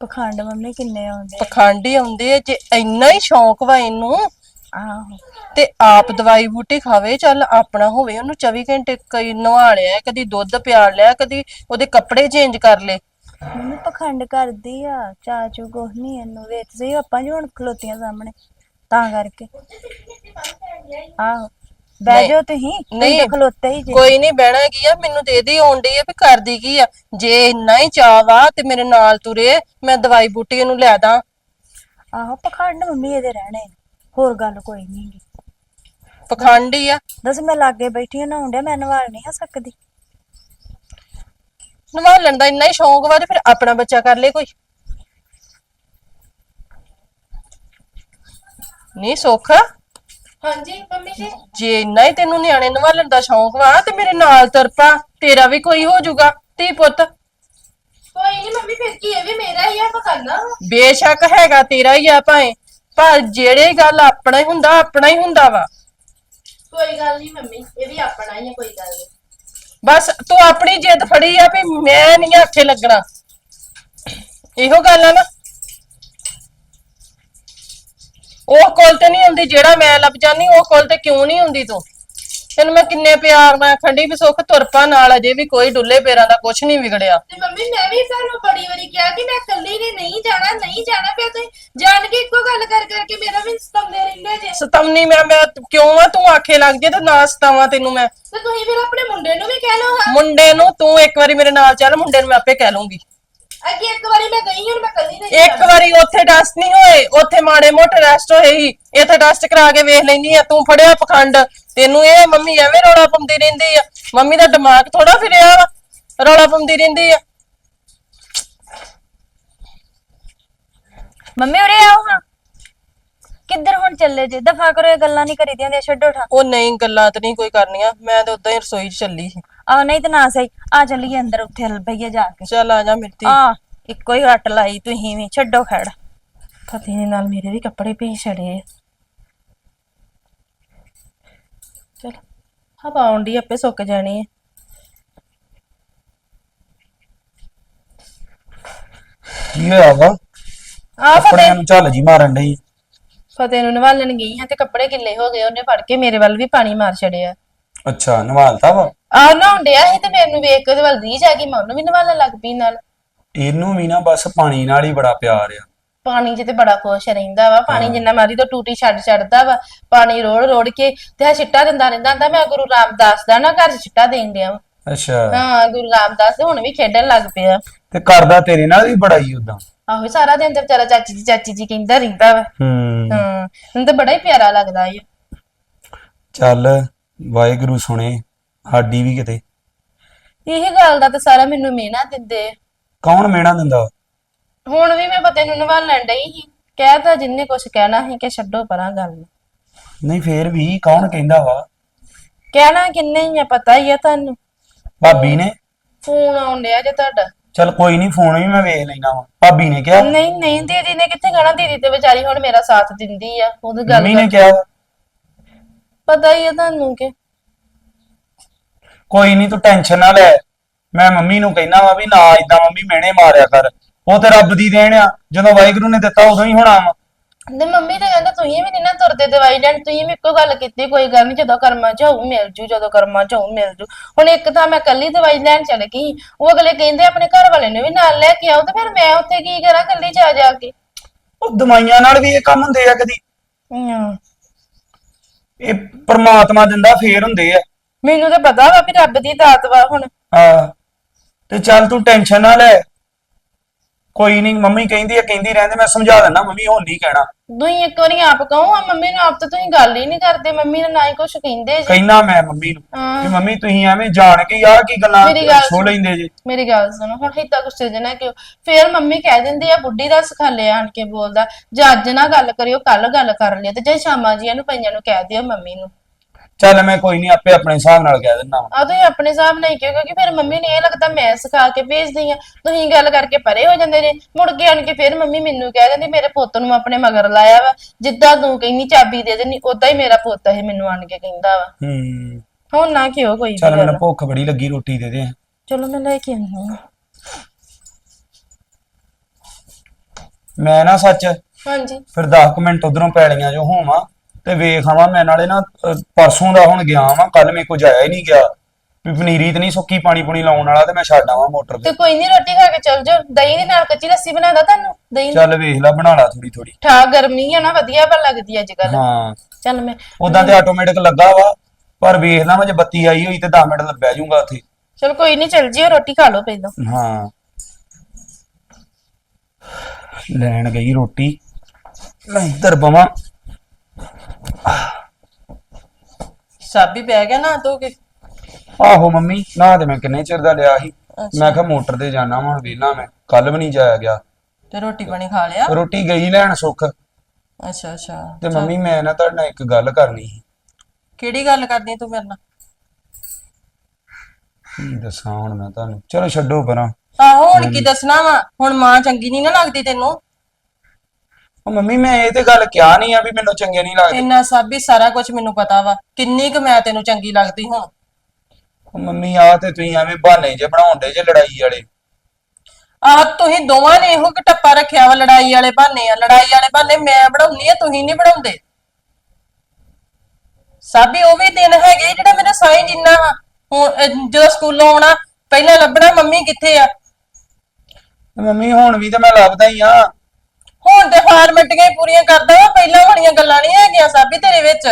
ਪਖੰਡ ਮੰਮੀ ਕਿੰਨੇ ਆਉਂਦੇ ਪਖੰਡ ਹੀ ਆਉਂਦੇ ਆ ਜੇ ਇੰਨਾ ਹੀ ਸ਼ੌਂਕ ਵਾ ਇਹਨੂੰ ਆਹੋ। ਤੇ ਆਪ ਦਵਾਈ ਬੂਟੀ ਖਾਵੇ ਚੱਲ ਆਪਣਾ ਹੋਵੇ ਉਹਨੂੰ 24 ਘੰਟੇ ਕਈ ਨਵਾ ਲਿਆ ਕਦੀ ਦੁੱਧ ਪਿਆ ਲਿਆ ਕਦੀ ਉਹਦੇ ਕੱਪੜੇ ਚੇਂਜ ਕਰ ਲਏ। ਮੰਮੀ ਪਖੰਡ ਕਰਦੀ ਆ ਚਾਚੂ ਕੁਛ ਨਹੀਂ ਇਹਨੂੰ ਵੇਚ ਸਹੀ ਆਪਾਂ ਜੀ ਹੁਣ ਖਲੋਤੀਆਂ ਸਾਹਮਣੇ ਤਾਂ ਕਰਕੇ। ਆਹੋ। ਬਹਿ ਜਾਓ ਤੁਸੀਂ ਨਹੀਂ। ਖਲੋਤੇ ਹੀ ਜੀ। ਕੋਈ ਨਹੀਂ ਬਹਿਣਾ ਕੀ ਆ? ਮੈਨੂੰ ਤੇ ਇਹਦੀ ਆਉਣ ਡਈ ਆ ਵੀ ਕਰਦੀ ਕੀ ਆ? ਜੇ ਇੰਨਾ ਹੀ ਚਾਅ ਵਾ ਤੇ ਮੇਰੇ ਨਾਲ ਤੁਰੇ ਮੈਂ ਦਵਾਈ ਬੂਟੀ ਇਹਨੂੰ ਲੈ ਦਾਂ। ਆਹੋ ਪਖੰਡ ਮੰਮੀ ਇਹਦੇ ਰਹਿਣੇ ਹੋਰ ਗੱਲ ਕੋਈ ਨਹੀਂ ਪਖੰਡੀ ਆ। ਦੱਸ ਮੈਂ ਲਾਗੇ ਬੈਠੀ ਹਾਂ ਨਹਾਉਣ ਡਿਆ ਮੈਂ ਨਵਾਲ ਨਹੀਂ ਆ ਸਕਦੀ। ਨਵਾਲਣ ਦਾ ਇੰਨਾ ਹੀ ਸ਼ੌਂਕ ਵਾ ਤੇ ਫਿਰ ਆਪਣਾ ਬੱਚਾ ਕਰ ਲੇ ਕੋਈ। ਨਹੀਂ ਸੁੱਖ? ਹਾਂਜੀ ਮੰਮੀ ਜੀ? ਜੇ ਇੰਨਾ ਹੀ ਤੈਨੂੰ ਨਿਆਣੇ ਨਵਾਲਣ ਦਾ ਸ਼ੌਂਕ ਵਾ ਤੇ ਮੇਰੇ ਨਾਲ ਤਰਪਾ ਤੇਰਾ ਵੀ ਕੋਈ ਹੋ ਜਾਊਗਾ। ਧੀ ਪੁੱਤ। ਕੋਈ ਨਹੀਂ ਮੰਮੀ ਫਿਰ ਕੀ ਇਹ ਵੀ ਮੇਰਾ ਹੀ ਆ ਪਕਾਨਾ ਬੇਸ਼ੱਕ ਹੈਗਾ ਤੇਰਾ ਹੀ ਆ ਭਾਵੇਂ ਪਰ ਜਿਹੜੇ ਗੱਲ ਆਪਣਾ ਹੀ ਹੁੰਦਾ ਆਪਣਾ ਹੀ ਹੁੰਦਾ ਵਾ। ਕੋਈ ਗੱਲ ਨਹੀਂ ਮੰਮੀ ਇਹ ਵੀ ਆਪਣਾ ਹੀ ਹੈ ਕੋਈ ਗੱਲ ਨਹੀਂ ਬਸ ਤੂੰ ਆਪਣੀ ਜਿੱਦ ਫੜੀ ਆ ਵੀ ਮੈਂ ਨਹੀਂ ਆਖੇ ਲੱਗਣਾ। ਇਹੋ ਗੱਲ ਆ ਨਾ। ਉਹ ਕੋਲ ਤੇ ਨਹੀਂ ਹੁੰਦੀ ਜਿਹੜਾ ਮੈਂ ਲੱਭ ਜਾਨੀ ਉਹ ਕੋਲ ਤੇ ਕਿਉਂ ਨਹੀਂ ਹੁੰਦੀ ਤੂੰ? ਤੈਨੂੰ ਮੈਂ ਕਿੰਨੇ ਪਿਆਰ ਨਾਲ ਖੰਡੀ ਵੀ ਸੁੱਖ ਤੁਰਪਾ ਨਾਲ ਅਜੇ ਵੀ ਕੋਈ ਡੁੱਲੇ ਪੈਰਾਂ ਦਾ ਕੁਝ ਨਹੀਂ ਵਿਗੜਿਆ। ਤੇ ਮੰਮੀ ਮੈਂ ਵੀ ਤੁਹਾਨੂੰ ਬੜੀ ਵਾਰੀ ਕਿਹਾ ਕਿ ਮੈਂ ਇਕੱਲੀ ਨੇ ਨਹੀਂ ਜਾਣਾ ਨਹੀਂ ਜਾਣਾ ਪਿਆ ਤੁਸੀਂ ਜਾਣ ਕੇ ਇੱਕੋ ਗੱਲ ਕਰ ਕਰਕੇ ਮੇਰਾ ਵੀ ਸਤਾਉਂਦੇ ਰਹਿੰਦੇ ਜੇ। ਸਤਮਨੀ ਮੈਂ ਮੈਂ ਕਿਉਂ ਆ? ਤੂੰ ਆਖੇ ਲੱਗ ਜੇ ਤੇ ਨਾ ਸਤਾਵਾਂ ਤੈਨੂੰ ਮੈਂ। ਤੇ ਤੁਸੀਂ ਫਿਰ ਆਪਣੇ ਮੁੰਡੇ ਨੂੰ ਵੀ ਕਹਿ ਲਓ ਹਾਂ। ਮੁੰਡੇ ਨੂੰ ਤੂੰ ਇੱਕ ਵਾਰੀ ਮੇਰੇ ਨਾਲ ਚੱਲ ਮੁੰਡੇ ਨੂੰ ਮੈਂ ਆਪੇ ਕਹਿ ਲੂੰਗੀ। ਅੱਗੇ ਇੱਕ ਵਾਰੀ ਮੈਂ ਗਈ ਹੁਣ ਮੈਂ ਇਕੱਲੀ ਨਹੀਂ ਇੱਕ ਵਾਰੀ ਉੱਥੇ ਟੈਸਟ ਨਹੀਂ ਹੋਏ ਉੱਥੇ ਮਾੜੇ ਮੋਟੇ ਟੈਸਟ ਹੋਏ ਹੀ। ਇੱਥੇ ਟੈਸਟ ਕਰਾ ਕੇ ਵੇਖ ਲੈਣੀ ਆ ਤੂੰ ਫੜਿਆ ਪਖੰਡ। ਤੈਨੂੰ ਇਹ ਮੰਮੀ ਐਵੇਂ ਰੌਲਾ ਪਾਉਂਦੀ ਰਹਿੰਦੀ ਆ। ਮੰਮੀ ਦਾ ਦਿਮਾਗ ਥੋੜਾ ਫਿਰਿਆ ਵਾ ਰੌਲਾ ਪਾਉਂਦੀ ਰਹਿੰਦੀ ਆ। ਮੰਮੀ ਉਰੇ ਆਓ ਹਾਂ। ਕਿੱਧਰ ਹੁਣ ਚੱਲੇ ਜੇ? ਦਫਾ ਕਰੋ ਇਹ ਗੱਲਾਂ ਨਹੀਂ ਕਰੀਦੀਆਂ ਦੇ ਛੱਡੋ ਠਾ। ਉਹ ਨਹੀਂ ਗੱਲਾਂ ਤੇ ਨਹੀਂ ਕੋਈ ਕਰਨੀਆਂ। ਮੈਂ ਤੇ ਉਦਾਂ ਹੀ ਰਸੋਈ 'ਚ ਚੱਲੀ ਸੀ। ਆ ਨਹੀਂ ਤੇ ਨਾ ਸਹੀ। ਆ ਚੱਲੀਏ ਅੰਦਰ ਉੱਥੇ ਹਲ ਬਈਏ ਜਾ ਕੇ। ਚੱਲ ਆ ਜਾ ਮਿਰਤੀ। ਆ ਇੱਕੋ ਹੀ ਰੱਟ ਲਾਈ ਤੁਸੀਂ ਵੀ ਛੱਡੋ ਖੜ। ਫਤਿਹ ਨੇ ਨਾਲ ਮੇਰੇ ਵੀ ਕੱਪੜੇ ਭੇਜ ਛੜੇ ਚਲ ਹਵਾ ਆਉਂਦੀ ਆਪੇ ਸੁੱਕ ਜਾਣੀ ਹੈ ਕੀ ਹੋਇਆ ਵਾ? ਆ ਨੂੰ ਝੱਲ ਜੀ ਮਾਰਨ ਡਈ। ਫਤਿਹ ਨੂੰ ਨਵਾਲਣ ਗਈ ਹਾਂ ਤੇ ਕੱਪੜੇ ਗਿੱਲੇ ਹੋ ਗਏ ਉਹਨੇ ਫੜ ਕੇ ਮੇਰੇ ਵੱਲ ਵੀ ਪਾਣੀ ਮਾਰ ਛੜਿਆ ਅੱਛਾ ਨਵਾਲਤਾ ਵਾ? ਆ ਨਹਾਉਣ ਡਿਆ ਸੀ ਤੇ ਮੈਨੂੰ ਵੇਖ ਕੇ ਉਹਦੇ ਵੱਲ ਰੀਝ ਆ ਗਈ ਮੈਂ ਉਹਨੂੰ ਵੀ ਨਵਾਲਣ ਲੱਗ ਪਈ ਨਾਲ। ਇਹਨੂੰ ਵੀ ਨਾ ਬਸ ਪਾਣੀ ਨਾਲ ਹੀ ਬੜਾ ਪਿਆਰ ਆ। ਪਾਣੀ 'ਚ ਤੇ ਬੜਾ ਖੁਸ਼ ਰਹਿੰਦਾ ਵਾ ਪਾਣੀ ਜਿੰਨਾ ਮਾਰੀ ਤੋਂ ਟੂਟੀ ਛੱਡ ਛੱਡਦਾ ਵਾ ਪਾਣੀ ਰੋੜ ਰੋੜ ਕੇ ਤੇ ਆ ਛਿੱਟਾ ਦਿੰਦਾ ਰਹਿੰਦਾ ਹੁੰਦਾ ਮੈਂ ਗੁਰੂ ਰਾਮਦਾਸ ਦਾ ਨਾ ਘਰ 'ਚ ਛਿੱਟਾ ਦੇਣ ਡਿਆ ਵਾਂ। ਅੱਛਾ। ਹਾਂ ਗੁਰੂ ਰਾਮਦਾਸ ਹੁਣ ਵੀ ਖੇਡਣ ਲੱਗ ਪਿਆ। ਤੇ ਕਰਦਾ ਤੇਰੇ ਨਾਲ ਵੀ ਬੜਾ ਹੀ ਉਦਾਂ ਆਹੋ ਸਾਰਾ ਦਿਨ ਤੇ ਵਿਚਾਰਾ ਚਾਚੀ ਜੀ ਚਾਚੀ ਜੀ ਕਹਿੰਦਾ ਰਹਿੰਦਾ ਵਾ। ਹੂੰ। ਹਾਂ ਮੈਨੂੰ ਤਾਂ ਬੜਾ ਹੀ ਪਿਆਰਾ ਲੱਗਦਾ ਏ ਚੱਲ ਵਾਹਿਗੁਰੂ ਸੁਣੇ ਸਾਡੀ ਵੀ ਕਿਤੇ। ਇਹ ਗੱਲ ਦਾ ਤਾਂ ਸਾਰਾ ਮੈਨੂੰ ਮਿਹਨਾ ਦਿੰਦੇ ਆ। ਕੌਣ ਮਿਹਣਾ ਦਿੰਦਾ? ਹੁਣ ਵੀ ਮੈਂ ਪਤੇ ਨੂੰ ਨਵਾਲਣ ਡਈ ਸੀ। ਕਹਿਤਾ ਜਿੰਨੇ ਕੁਛ ਕਹਿਣਾ ਸੀ ਕਿ ਛੱਡੋ ਪਰਾਂ ਗੱਲ ਨੂੰ। ਨਹੀਂ ਫੇਰ ਵੀ ਕੌਣ ਕਹਿੰਦਾ ਵਾ? ਕਹਿਣਾ ਕਿੰਨੇ ਹੀ ਆ ਪਤਾ ਹੀ ਆ ਤੁਹਾਨੂੰ। ਭਾਬੀ ਨੇ? ਫੋਨ ਆਉਣ ਡਿਆ ਜੇ ਤੁਹਾਡਾ। ਚੱਲ ਕੋਈ ਨਹੀਂ ਫੋਨ ਵੀ ਮੈਂ ਵੇਖ ਲੈਣਾ ਵਾ। ਭਾਬੀ ਨੇ ਕਿਹਾ? ਨਹੀਂ ਨਹੀਂ ਦੀਦੀ ਨੇ ਕਿੱਥੇ ਕਹਿਣਾ? ਦੀਦੀ ਤੇ ਵਿਚਾਰੀ ਹੁਣ ਮੇਰਾ ਸਾਥ ਦਿੰਦੀ ਆ ਉਹਦੀ ਗੱਲ ਮੰਮੀ ਨੇ ਕਿਹਾ? ਪਤਾ ਹੀ ਆ ਤੁਹਾਨੂੰ ਕਿ ਕੋਈ ਨਹੀਂ ਤੂੰ ਟੈਨਸ਼ਨ ਨਾ ਲੈ। ਮੈਂ ਮੰਮੀ ਨੂੰ ਕਹਿਣਾ ਵਾ ਵੀ ਨਾ ਇਦਾਂ ਮੰਮੀ ਮਿਹਣੇ ਮਾਰਿਆ ਕਰ। ਉਹ ਤੇ ਰੱਬ ਦੀ ਦੇਣ ਆ। ਜਦੋਂ ਵਾਹਿਗੁਰੂ ਨੇ ਦਿੱਤਾ ਉਦੋਂ ਹੀ ਹੋਣਾ ਵਾ ਤੇ ਮੰਮੀ ਤਾਂ ਕਹਿੰਦਾ ਤੁਸੀਂ ਵੀ ਨੀ ਨਾ ਤੁਰਦੇ ਦਵਾਈ ਲੈਣ ਤੁਸੀਂ ਵੀ ਇੱਕੋ ਗੱਲ ਕੀਤੀ ਕੋਈ ਗੱਲ ਨਹੀਂ ਜਦੋਂ ਕਰਮਾਂ ਚ ਹੋਊ ਮਿਲ ਜੂ ਜਦੋਂ ਕਰਮਾਂ ਚ ਹੋਊ ਮਿਲ ਜੂ। ਹੁਣ ਇੱਕ ਤਾਂ ਮੈਂ ਕੱਲੀ ਦਵਾਈ ਲੈਣ ਚਲ ਗਈ ਉਹ ਅਗਲੇ ਕਹਿੰਦੇ ਆਪਣੇ ਘਰ ਵਾਲੇ ਨੂੰ ਵੀ ਨਾਲ ਲੈ ਕੇ ਆਓ ਤੇ ਫਿਰ ਮੈਂ ਉੱਥੇ ਕੀ ਕਰਾਂ ਕੱਲੀ ਜਾ ਜਾ ਕੇ? ਉਹ ਦਵਾਈਆਂ ਨਾਲ ਵੀ ਇਹ ਕੰਮ ਹੁੰਦੇ ਆ ਕਦੀ। ਹਮ, ਇਹ ਪ੍ਰਮਾਤਮਾ ਦਿੰਦਾ ਫੇਰ ਹੁੰਦੇ ਆ। ਮੈਨੂੰ ਤਾਂ ਪਤਾ ਵਾ ਵੀ ਰੱਬ ਦੀ ਦਾਤ ਵਾ ਹੁਣ। ਹਾਂ। ਤੇ ਚੱਲ ਤੂੰ ਟੈਨਸ਼ਨ ਨਾ ਲੈ। ਕੋਈ ਨਹੀਂ ਮੰਮੀ ਕਹਿੰਦੀ ਆ ਕਹਿੰਦੀ ਰਹਿੰਦੇ ਮੈਂ ਸਮਝਾ ਦਿੰਦਾ ਮੰਮੀ ਹੁਣ ਨਹੀਂ ਕਹਿਣਾ। ਤੁਸੀਂ ਇੱਕ ਵਾਰੀ ਆਪ ਕਹੋ ਆ ਮੰਮੀ ਨੂੰ ਆਪ ਤਾਂ ਤੁਸੀਂ ਗੱਲ ਹੀ ਨਹੀਂ ਕਰਦੇ ਮੰਮੀ ਨੇ ਨਾ ਹੀ ਕੁਝ ਕਹਿੰਦੇ ਜੀ। ਕਹਿਣਾ ਮੈਂ ਮੰਮੀ ਨੂੰ ਹਾਂ। ਕਿ ਮੰਮੀ ਤੁਸੀਂ ਐਵੇਂ ਜਾਣ ਕੇ ਯਾਰ ਕੀ ਗੱਲਾਂ ਮੇਰੀ ਗੱਲ ਛੋ ਲੈਂਦੇ ਜੇ। ਮੇਰੀ ਗੱਲ ਸੁਣੋ ਹੁਣ ਹਿੱਤਾ ਗੁੱਸੇ ਜਨਾ ਕਿਉਂ। ਫੇਰ ਮੰਮੀ ਕਹਿ ਦਿੰਦੀ ਆ ਬੁੱਢੀ ਦਾ ਸਖਾਲੇ ਆਣ ਕੇ ਬੋਲਦਾ ਜੇ ਅੱਜ ਨਾ ਗੱਲ ਕਰਿਓ ਕੱਲ ਗੱਲ ਕਰ ਲਿਓ ਤੇ ਜੇ ਸ਼ਾਮਾਂ ਜੀਆਂ ਨੂੰ ਪਈਆਂ ਨੂੰ ਕਹਿ ਦਿਓ ਮੰਮੀ ਨੂੰ। ਚੱਲ ਮੈਂ ਕੋਈ ਨਹੀਂ ਆਪੇ ਆਪਣੇ ਹਿਸਾਬ ਨਾਲ ਕਹਿ ਦਿੰਦਾ ਆ ਤੁਸੀਂ ਆਪਣੇ ਹਿਸਾਬ ਨਾਲ ਹੀ ਕਿਉਂ ਕਿਉਂਕਿ ਫਿਰ ਮੰਮੀ ਨੇ ਇਹ ਲੱਗਦਾ ਮੈਂ ਸਿਖਾ ਕੇ ਭੇਜਦੀ ਆ ਤੁਸੀਂ ਗੱਲ ਕਰਕੇ ਪਰੇ ਹੋ ਜਾਂਦੇ ਨੇ ਮੁੜ ਕੇ ਆਣ ਕੇ ਫਿਰ ਮੰਮੀ ਮੈਨੂੰ ਕਹਿ ਦਿੰਦੀ ਮੇਰੇ ਪੁੱਤ ਨੂੰ ਆਪਣੇ ਮਗਰ ਲਾਇਆ ਵਾ। ਜਿੱਦਾਂ ਤੂੰ ਕਹਿੰਦੀ ਚਾਬੀ ਦੇ ਦੇਣੀ ਉਦਾਂ ਹੀ ਮੇਰਾ ਪੁੱਤ ਇਹ ਮੈਨੂੰ ਆਣ ਕੇ ਕਹਿੰਦਾ ਵਾ। ਹੂੰ। ਹੁਣ ਨਾ ਕਿਉਂ ਕੋਈ ਵੀ ਚੱਲ ਗੱਲ। ਮੈਨੂੰ ਭੁੱਖ ਬੜੀ ਲੱਗੀ ਰੋਟੀ ਦੇ ਦੇ। ਚਲੋ ਮੈਂ ਲੈ ਕੇ ਆਉਂਦੀ ਹਾਂ। ਮੈਂ ਨਾ ਸੱਚ ਹਾਂਜੀ। ਫਿਰ 10 ਮਿੰਟ ਉਧਰੋਂ ਪੈਲੀਆਂ ਜੋ ਹੋਵਾਂ ਤੇ ਵੇਖ ਆਵਾਂ ਮੈਂ ਨਾਲੇ ਨਾ ਅਹ, ਪਰਸੋਂ ਦਾ ਹੁਣ ਗਿਆ ਵਾਂ ਕੱਲ ਮੇਰੇ ਕੋ ਜਾਇਆ ਹੀ ਨਹੀਂ ਗਿਆ। ਵੀ ਪਨੀਰੀ ਤੇ ਨਹੀਂ ਸੁੱਕੀ ਪਾਣੀ ਪੁਣੀ ਲਾਉਣ ਵਾਲਾ ਤੇ ਮੈਂ ਛੱਡ ਆਵਾਂ ਮੋਟਰ ਤੇ। ਤੇ ਕੋਈ ਨਹੀਂ ਰੋਟੀ ਖਾ ਕੇ ਚੱਲ ਜਾਓ। ਦਹੀਂ ਦੇ ਨਾਲ ਕੱਚੀ ਲੱਸੀ ਬਣਾਦਾ ਤੁਹਾਨੂੰ? ਦਹੀਂ ਚੱਲ ਵੇਖ ਲੈ ਬਣਾ ਲਾ ਥੋੜੀ ਥੋੜੀ ਠਾ ਗਰਮੀ ਆ ਨਾ ਵਧੀਆ ਪਰ ਲੱਗਦੀ ਅੱਜ ਕੱਲ ਹਾਂ। ਚੱਲ ਮੈਂ ਉਦਾਂ ਤੇ ਆਟੋਮੈਟਿਕ ਲੱਗਾ ਵਾ ਪਰ ਵੇਖ ਲਾ ਮੈਂ ਜੇ ਬੱਤੀ ਆਈ ਹੋਈ ਤੇ 10 ਮਿੰਟ ਲੱਭਿਆ ਜਾਊਗਾ ਉੱਥੇ। ਚਲ ਕੋਈ ਨਹੀਂ ਚੱਲ ਜਿਓ ਰੋਟੀ ਖਾ ਲਓ ਪਹਿਲਾਂ। ਹਾਂ। ਲੈਣ ਗਈ ਰੋਟੀ। ਲੈ ਇੱਧਰ ਬਵਾਂ। ਸਾਬੀ ਬਹਿ ਗਿਆ ਨਾ ਤੋਗੇ ਆਹੋ ਮੰਮੀ ਨਾ ਤੇ ਮੈਂ ਕਿੰਨੇ ਚਿਰ ਦਾ ਲਿਆ ਸੀ। ਮੈਂ ਕਿਹਾ ਮੋਟਰ ਤੇ ਜਾਣਾ ਹੁਣ ਵੇਲਾ ਮੈਂ ਕੱਲ ਵੀ ਨਹੀਂ ਜਾਇਆ ਗਿਆ। ਤੇ ਰੋਟੀ ਪਾਣੀ ਖਾ ਲਿਆ? ਰੋਟੀ ਗਈ ਲੈਣ ਸੁੱਖ। ਅੱਛਾ ਅੱਛਾ। ਤੇ ਮੰਮੀ ਮੈਂ ਨਾ ਤੁਹਾਡੇ ਨਾਲ ਇੱਕ ਗੱਲ ਕਰਨੀ ਸੀ। ਕਿਹੜੀ ਗੱਲ ਕਰਦੀ ਤੂੰ ਮੇਰੇ ਨਾਲ? ਕੀ ਦੱਸਾਂ ਹੁਣ ਮੈਂ ਤੁਹਾਨੂੰ? ਚਲੋ ਛੱਡੋ ਪਰਾਂ। ਆਹੋ ਹੁਣ ਕੀ ਦੱਸਣਾ ਵਾ? ਹੁਣ ਮਾਂ ਚੰਗੀ ਨਹੀਂ ਨਾ ਲੱਗਦੀ ਤੈਨੂੰ। ਉਹ ਮੰਮੀ ਮੈਂ ਇਹ ਤੇ ਗੱਲ ਕਿਹਾ ਨਹੀਂ ਆ ਵੀ ਮੈਨੂੰ ਚੰਗੇ ਨਹੀਂ ਲੱਗਦੇ। ਇੰਨਾ ਸਾਬੀ ਸਾਰਾ ਕੁਝ ਮੈਨੂੰ ਪਤਾ ਵਾ। ਕਿੰਨੀ ਕੁ ਮੈਂ ਤੈਨੂੰ ਚੰਗੀ ਲੱਗਦੀ ਹੁਣ? ਉਹ ਮੰਮੀ ਆ ਤੇ ਤੁਸੀਂ ਐਵੇਂ ਬਹਾਨੇ ਜੇ ਬਣਾਉਂਦੇ ਜੇ ਲੜਾਈ ਵਾਲੇ। ਆਹ ਤੁਸੀਂ ਦੋਵਾਂ ਨੇ ਇਹੋ ਘਟੱਪਾ ਰੱਖਿਆ ਵਾ ਲੜਾਈ ਵਾਲੇ ਬਹਾਨੇ ਆ। ਲੜਾਈ ਵਾਲੇ ਬਹਾਨੇ ਮੈਂ ਬਣਾਉਣੀ ਆ ਤੁਸੀਂ ਨਹੀਂ ਬਣਾਉਂਦੇ। ਸਾਬੀ ਉਹ ਵੀ ਦਿਨ ਹੈਗੇ ਜਿਹੜਾ ਮੇਰਾ ਸਾਈਂ ਜਿੰਨਾ ਵਾ। ਹੁਣ ਅਹ, ਜਦੋਂ ਸਕੂਲੋਂ ਆਉਣਾ ਪਹਿਲਾਂ ਲੱਭਣਾ ਮੰਮੀ ਕਿੱਥੇ ਆ? ਤੇ ਮੰਮੀ ਹੁਣ ਵੀ ਤੇ ਮੈਂ ਲੱਭਦਾ ਹੀ ਆ। ਹੁਣ ਤੇ ਫਾਰਮੈਟੀਆਂ ਹੀ ਪੂਰੀਆਂ ਕਰਦਾ ਵਾ ਪਹਿਲਾਂ ਵਾਲੀਆਂ ਗੱਲਾਂ ਨਹੀਂ ਹੈਗੀਆਂ ਸਾਬੀ ਤੇਰੇ ਵਿੱਚ।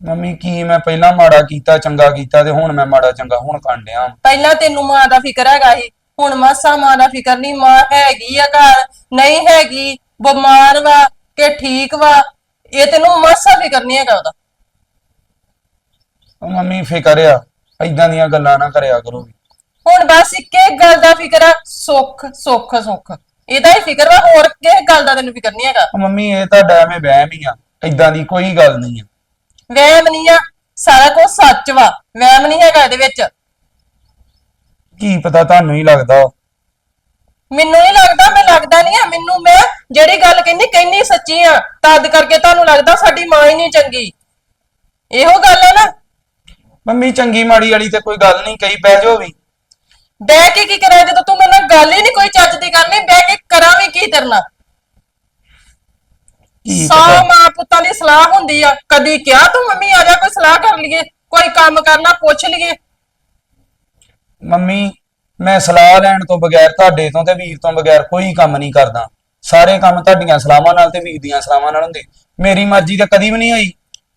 ਮੰਮੀ ਕੀ ਮੈਂ ਪਹਿਲਾਂ ਮਾੜਾ ਕੀਤਾ ਚੰਗਾ ਕੀਤਾ ਤੇ ਹੁਣ ਮੈਂ ਮਾੜਾ ਚੰਗਾ ਹੁਣ ਕਾਂਡਿਆ ਪਹਿਲਾਂ ਤੈਨੂੰ ਮਾਂ ਦਾ ਫਿਕਰ ਹੈਗਾ ਸੀ ਹੁਣ ਮਾਸਾ ਮਾਂ ਦਾ ਫਿਕਰ ਨਹੀਂ ਮਾਂ ਹੈਗੀ ਆ ਘਰ ਨਹੀਂ ਹੈਗੀ ਬਿਮਾਰ ਵਾ ਕਿ ਠੀਕ ਵਾ ਇਹ ਤੈਨੂੰ ਮਾਸਾ ਫਿਕਰ ਨਹੀਂ ਹੈਗਾ ਉਹਦਾ। ਉਹ ਮੰਮੀ ਫਿਕਰ ਆ ਐਦਾਂ ਦੀਆਂ ਗੱਲਾਂ ਨਾ ਕਰਿਆ ਕਰੋ ਹੁਣ ਬਸ ਇੱਕੇ ਗੱਲ ਦਾ ਫਿਕਰ ਆ ਸੁੱਖ ਸੁੱਖ ਸੁੱਖ। ਇਹਦਾ ਹੀ ਫਿਕਰ ਵਾ ਹੋਰ ਕਿਸੇ ਗੱਲ ਦਾ ਤੈਨੂੰ ਫਿਕਰ ਨਹੀਂ ਹੈਗਾ। ਉਹ ਮੰਮੀ ਇਹ ਤੁਹਾਡਾ ਐਵੇਂ ਵਹਿਮ ਹੀ ਆ। ਐਦਾਂ ਦੀ ਕੋਈ ਗੱਲ ਨਹੀਂ ਆ। ਵਹਿਮ ਨਹੀਂ ਆ ਸਾਰਾ ਕੁਝ ਸੱਚ ਵਾ ਵਹਿਮ ਨਹੀਂ ਹੈਗਾ ਇਹਦੇ ਵਿੱਚ। ਕੀ ਪਤਾ ਤੁਹਾਨੂੰ ਹੀ ਲੱਗਦਾ ਮੈਨੂੰ ਨਹੀਂ ਲੱਗਦਾ ਮੈਂ ਲੱਗਦਾ ਨਹੀਂ ਆ। ਮੈਨੂੰ ਮੈਂ ਜਿਹੜੀ ਗੱਲ ਕਹਿੰਦੀ ਕਹਿੰਦੀ ਸੱਚੀ ਆ। ਤਦ ਕਰਕੇ ਤੁਹਾਨੂੰ ਲੱਗਦਾ ਸਾਡੀ ਮਾਂ ਹੀ ਨਹੀਂ ਚੰਗੀ। ਇਹੋ ਗੱਲ ਹੈ ਨਾ। ਮੰਮੀ ਚੰਗੀ ਮਾੜੀ ਵਾਲੀ ਤੇ ਕੋਈ ਗੱਲ ਨਹੀਂ ਕਹੀ ਬਹਿ ਜਾਓ ਵੀ। ਬਹਿ ਕੇ ਕੀ ਕਰਾਂ ਜਦੋਂ ਤੂੰ ਮੇਰੇ ਨਾਲ ਗੱਲ ਹੀ ਨਹੀਂ ਕੋਈ ਚੱਜ ਦੀ ਕਰਨੀ ਬਹਿ ਕੇ ਕਰਾਂ ਵੀ ਕੀ ਤੇਰੇ ਨਾਲ? ਕੀ ਸੌ ਪਤਾ ਮਾਂ ਪੁੱਤਾਂ ਦੀ ਸਲਾਹ ਹੁੰਦੀ ਆ ਕਦੀ ਕਿਹਾ ਤੂੰ ਮੰਮੀ ਆ ਜਾ ਕੋਈ ਸਲਾਹ ਕਰ ਲਈਏ ਕੋਈ ਕੰਮ ਕਰਨਾ ਪੁੱਛ ਲਈਏ? ਮੰਮੀ ਮੈਂ ਸਲਾਹ ਲੈਣ ਤੋਂ ਬਗੈਰ ਤੁਹਾਡੇ ਤੋਂ ਤੇ ਵੀਰ ਤੋਂ ਬਗੈਰ ਕੋਈ ਕੰਮ ਨਹੀਂ ਕਰਦਾ। ਸਾਰੇ ਕੰਮ ਤੁਹਾਡੀਆਂ ਸਲਾਹਾਂ ਨਾਲ ਤੇ ਵੀਰ ਦੀਆਂ ਸਲਾਹਾਂ ਨਾਲ ਹੁੰਦੇ। ਮੇਰੀ ਮਰਜ਼ੀ ਤਾਂ ਕਦੀ ਵੀ ਨਹੀਂ ਹੋਈ।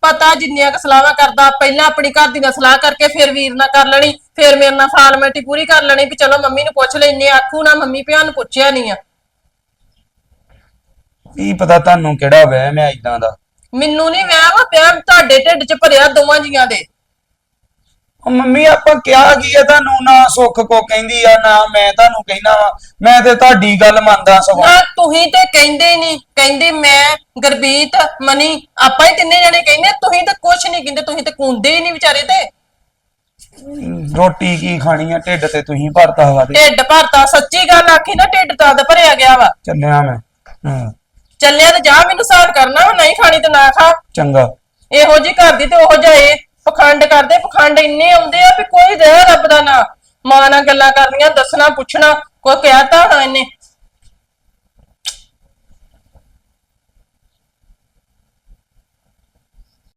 ਪਤਾ ਜਿੰਨੀਆਂ ਕੁ ਸਲਾਹਾਂ ਕਰਦਾ ਪਹਿਲਾਂ ਆਪਣੀ ਘਰ ਦੀ ਨਾਲ ਸਲਾਹ ਕਰਕੇ ਫਿਰ ਵੀਰ ਨਾਲ ਕਰ ਲੈਣੀ ਫਿਰ ਮੇਰੇ ਨਾਲ ਫਾਰਮੈਲਿਟੀ ਪੂਰੀ ਕਰ ਲੈਣੀ ਵੀ ਚਲੋ ਮੰਮੀ ਨੂੰ ਪੁੱਛ ਲੈ ਇੰਨੇ ਆਖੂ ਨਾ ਮੰਮੀ ਪਿਆ ਨੂੰ ਪੁੱਛਿਆ ਨਹੀਂ ਆ। ਕੀ ਪਤਾ ਤੁਹਾਨੂੰ ਕਿਹੜਾ ਵਹਿਮ ਹੈ ਇਦਾਂ ਦਾ? ਮੈਨੂੰ ਨਹੀਂ ਵਹਿਮ ਪਿਆ ਤੁਹਾਡੇ ਢਿੱਡ 'ਚ ਭਰਿਆ ਦੋਵਾਂ ਜੀਆਂ ਦੇ। ਉਹ ਮੰਮੀ ਆਪਾਂ ਕਿਹਾ ਕੀ ਹੈ ਤੁਹਾਨੂੰ ਨਾ ਸੁੱਖ ਕੋ ਕਹਿੰਦੀ ਆ ਨਾ ਮੈਂ ਤੁਹਾਨੂੰ ਕਹਿਣਾ ਵਾ। ਮੈਂ ਤੇ ਤੁਹਾਡੀ ਗੱਲ ਮੰਨਦਾ ਸਗੋਂ। ਨਾ ਤੁਸੀਂ ਤੇ ਕਹਿੰਦੇ ਨਹੀਂ ਕਹਿੰਦੇ ਮੈਂ ਗੁਰਬੀਤ ਮਨੀ ਆਪਾਂ ਹੀ ਤਿੰਨੇ ਜਣੇ ਕਹਿੰਦੇ ਤੁਸੀਂ ਤਾਂ ਕੁਛ ਨਹੀਂ ਕਹਿੰਦੇ ਤੁਸੀਂ ਤੇ ਕੁੰਦੇ ਹੀ ਨਹੀਂ ਵਿਚਾਰੇ ਤੇ। ਰੋਟੀ ਕੀ ਖਾਣੀ ਆ? ਢਿੱਡ ਤੇ ਤੁਸੀਂ ਭਰਤਾ ਹਵਾ ਤੇ। ਢਿੱਡ ਭਰਤਾ ਸੱਚੀ ਗੱਲ ਆਖੀ ਨਾ ਢਿੱਡ ਤਦ ਭਰਿਆ ਗਿਆ ਵਾ। ਚੱਲਿਆ ਮੈਂ। ਹਾਂ। ਚੱਲਿਆ ਤੇ ਜਾ ਮੈਨੂੰ ਸਾਥ ਕਰਨਾ ਵਾ, ਨਹੀਂ ਖਾਣੀ ਤੇ ਨਾ ਖਾ। ਚੰਗਾ। ਇਹੋ ਜੀ ਘਰ ਦੀ ਤੇ ਉਹੋ ਜਿਹਾ ਇਹ ਪਖੰਡ ਕਰਦੇ, ਪਖੰਡ ਇੰਨੇ ਆਉਂਦੇ ਆ ਵੀ ਕੋਈ ਦੇ ਰੱਬ ਦਾ ਨਾ। ਮਾਂ ਨਾਲ ਗੱਲਾਂ ਕਰਨੀਆਂ ਦੱਸਣਾ, ਪੁੱਛਣਾ, ਕੋਈ ਕਹਿਤਾ ਹੋਣਾ ਇਹਨੇ।